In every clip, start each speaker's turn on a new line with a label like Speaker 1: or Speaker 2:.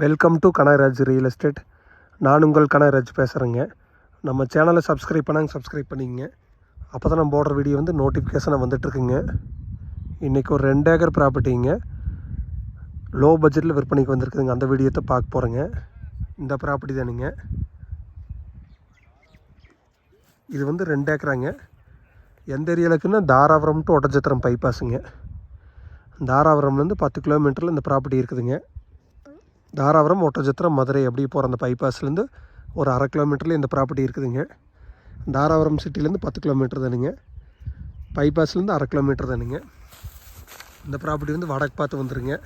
Speaker 1: Welcome to Kanagaraj real estate நான் உங்கள் கனகராஜ் பேசுகிறேங்க நம்ம சேனலை சப்ஸ்கிரைப் பண்ணாங்க சப்ஸ்கிரைப் பண்ணிக்கங்க அப்போ தான் நம்ம போடுற வீடியோ வந்து நோட்டிஃபிகேஷனாக வந்துட்டுருக்குங்க. இன்றைக்கி ஒரு ரெண்டு ஏக்கர் ப்ராப்பர்ட்டிங்க லோ பட்ஜெட்டில் விற்பனைக்கு வந்திருக்குதுங்க. அந்த வீடியோத்தை பார்க்க போகிறேங்க இந்த ப்ராப்பர்ட்டி தானுங்க. இது வந்து ரெண்டு ஏக்கராங்க எந்த ஏரியாவுக்குன்னா தாராபுரம் டு ஒட்டச்சத்திரம் பைபாஸுங்க தாராபுரம்லேருந்து பத்து கிலோமீட்டரில் இந்த ப்ராப்பர்ட்டி இருக்குதுங்க. தாராபுரம் ஒட்டச்சத்திரம் மதுரை அப்படி போகிற அந்த பைபாஸ்லேருந்து ஒரு அரை கிலோமீட்டரில் இந்த ப்ராப்பர்ட்டி இருக்குதுங்க. தாராபுரம் சிட்டிலேருந்து பத்து கிலோமீட்டர் தானுங்க. பைபாஸ்லேருந்து அரை கிலோமீட்டர் தானுங்க. இந்த ப்ராப்பர்ட்டி வந்து வடக்கு பார்த்து வந்துடுங்க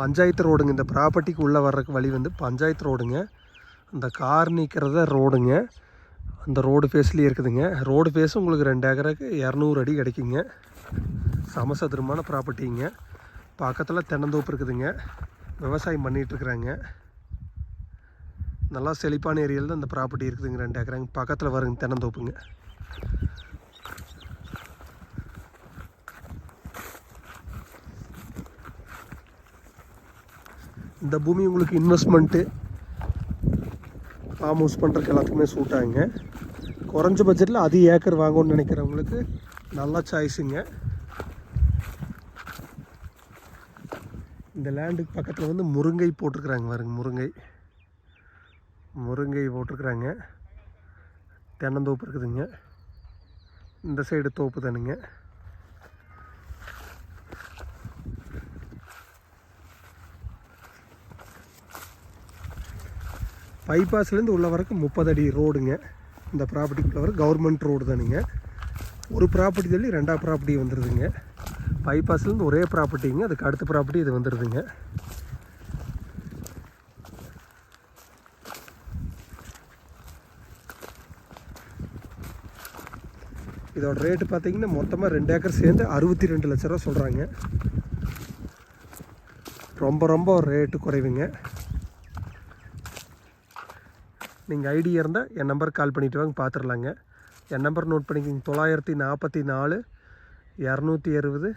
Speaker 1: பஞ்சாயத்து ரோடுங்க. இந்த ப்ராப்பர்ட்டிக்கு உள்ளே வர்றதுக்கு வழி வந்து பஞ்சாயத்து ரோடுங்க. அந்த கார் நிற்கிறத ரோடுங்க. அந்த ரோடு ஃபேஸ்லேயே இருக்குதுங்க. ரோடு ஃபேஸ் உங்களுக்கு ரெண்டு ஏக்கருக்கு இரநூறு அடி கிடைக்குங்க. சமசதுரமான ப்ராப்பர்ட்டிங்க பக்கத்தில் தென்னந்தோப்பு இருக்குதுங்க. விவசாயம் பண்ணிகிட்ருக்குறாங்க நல்லா செழிப்பான ஏரியாவில் தான் இந்த ப்ராப்பர்ட்டி இருக்குதுங்க ரெண்டு ஏக்கராங்க. பக்கத்தில் வருங்க தென்னந்தோப்புங்க. இந்த பூமி உங்களுக்கு இன்வெஸ்ட்மெண்ட்டு ஃபார்ம் ஹவுஸ் பண்ணுறதுக்கு எல்லாத்துக்குமே சூட் ஆகுங்க. குறைஞ்ச பட்ஜெட்டில் அதிக ஏக்கர் வாங்கணும்னு நினைக்கிறவங்களுக்கு நல்ல சாய்ஸுங்க இந்த லேண்டுக்கு பக்கத்தில் வந்து முருங்கை போட்டிருக்குறாங்க பாருங்க முருங்கை. முருங்கை போட்டிருக்குறாங்க. தென்னந்தோப்பு இருக்குதுங்க. இந்த சைடு தோப்பு தானுங்க. பைபாஸ்லேருந்து உள்ள வரைக்கும் முப்பது அடி ரோடுங்க. இந்த ப்ராப்பர்ட்டிக்குள்ள வர கவர்மெண்ட் ரோடு தானுங்க. ஒரு ப்ராப்பர்ட்டி தள்ளி ரெண்டாவது ப்ராப்பர்ட்டி வந்துடுதுங்க பைபாஸ்லேருந்து ஒரே ப்ராப்பர்ட்டிங்க அதுக்கு அடுத்த ப்ராப்பர்ட்டி இது வந்துடுதுங்க இதோட ரேட்டு பார்த்தீங்கன்னா மொத்தமாக ரெண்டு ஏக்கர் சேர்ந்து அறுபத்தி ரெண்டு லட்ச ரூபா சொல்கிறாங்க ரொம்ப ரொம்ப ரேட்டு குறைவுங்க. நீங்கள் ஐடியா இருந்தால் என் நம்பருக்கு கால் பண்ணிவிட்டு வாங்க பார்த்துடலாங்க என் நம்பர் நோட் பண்ணிக்கிங்க தொள்ளாயிரத்தி நாற்பத்தி நாலு இரநூத்தி அறுபது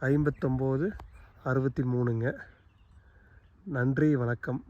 Speaker 1: ஐம்பத்தொம்போது அறுபத்தி மூணுங்க. நன்றி வணக்கம்.